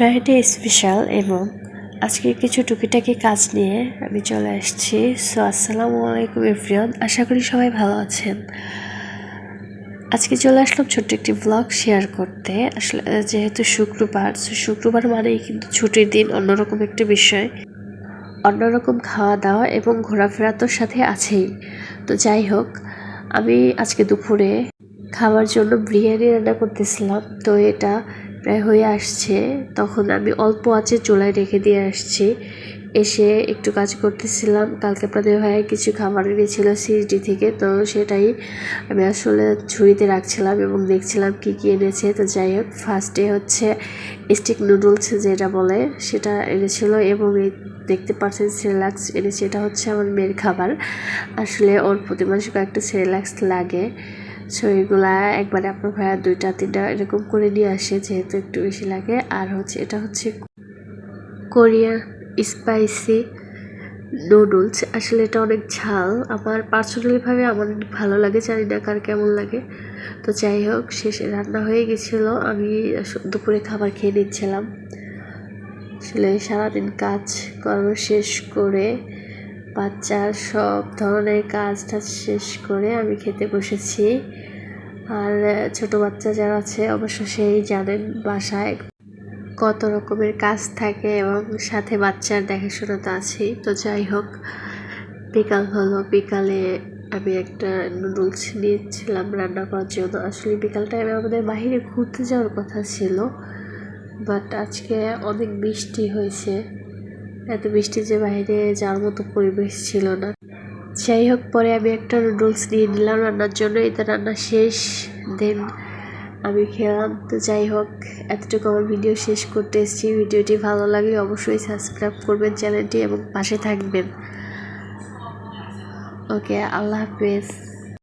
Friday special এবং আজকে কিছু টুকিটাকি কাজ নিয়ে আমি চলে আসছি। সো আসসালামু আলাইকুম এভরিওয়ান আশা করি সবাই ভালো আছেন। আজকে চলে আসলাম ছোট্ট একটি ব্লগ শেয়ার করতে। আসলে যেহেতু শুক্রবার, so শুক্রবার মানেই কিন্তু ছুটির দিন, অন্যরকম একটা বিষয়। অন্যরকম খাওয়া দাওয়া এবং ঘোরাফেরা তো সাথে আছেই। তো যাই হোক, আমি আজকে দুপুরে খাওয়ার জন্য বিরিয়ানি রান্না করতেছিলাম। তো এটা প্রায় হয়ে আসছে, তখন আমি অল্প আছে চুলায় রেখে দিয়ে আসছি। এসে একটু কাজ করতেছিলাম। কালকে আপনাদের ভাইয়া কিছু খাবার এনেছিল সিএসডি থেকে, তো সেটাই আমি আসলে ঝুড়িতে রাখছিলাম এবং দেখছিলাম কি কি এনেছে। তো যাই হোক ফার্স্টে হচ্ছে স্টিক নুডলস যেটা বলে, সেটা এনেছিল এবং এই দেখতে পাচ্ছেন সেরেলাক্স এনেছে, এটা হচ্ছে আমার মেয়ের খাবার। আসলে ওর প্রতি মাসে কয়েকটা সেরেলাক্স লাগে। সো এগুলা একবারে আপনার ভাইয়া দুইটা, তিনটা এরকম করে নিয়ে আসে, যেহেতু একটু বেশি লাগে। আর হচ্ছে, এটা হচ্ছে কোরিয়ার স্পাইসি নুডলস। আসলে এটা অনেক ঝাল। আমার পার্সোনালিভাবে আমার ভালো লাগে, জানি না কার কেমন লাগে। তো যাই হোক, শেষে রান্না হয়ে গেছিল। আমি দুপুরে খাবার খেয়ে নিচ্ছিলাম। আসলে সারাদিন কাজ কর্ম শেষ করে বাচ্চার সব ধরনের কাজ টাজ শেষ করে আমি খেতে বসেছি। আর ছোট বাচ্চা যারা আছে, অবশ্য সেই জানেন বাসায় কত রকমের কাজ থাকে এবং সাথে বাচ্চার দেখাশোনা তো আছেই। তো যাই হোক, বিকাল হলো। বিকালে আমি একটা নুডলস নিয়েছিলাম রান্না করার জন্য। আসলে বিকাল টাইমে আমাদের বাইরে ঘুরতে যাওয়ার কথা ছিল বাট আজকে অনেক বৃষ্টি হয়েছে। এত বৃষ্টি যে বাইরে যাওয়ার মতো পরিবেশ ছিল না। যাই হোক, পরে আমি একটা নুডলস নিয়ে নিলাম রান্নার জন্য। এটা রান্না শেষ দেন আমি খেলাম। তো যাই হোক, এতটুকু আমার ভিডিও শেষ করতে এসেছি। ভিডিওটি ভালো লাগলে অবশ্যই সাবস্ক্রাইব করবেন চ্যানেলটি এবং পাশে থাকবেন। ওকে আল্লাহ হাফেজ।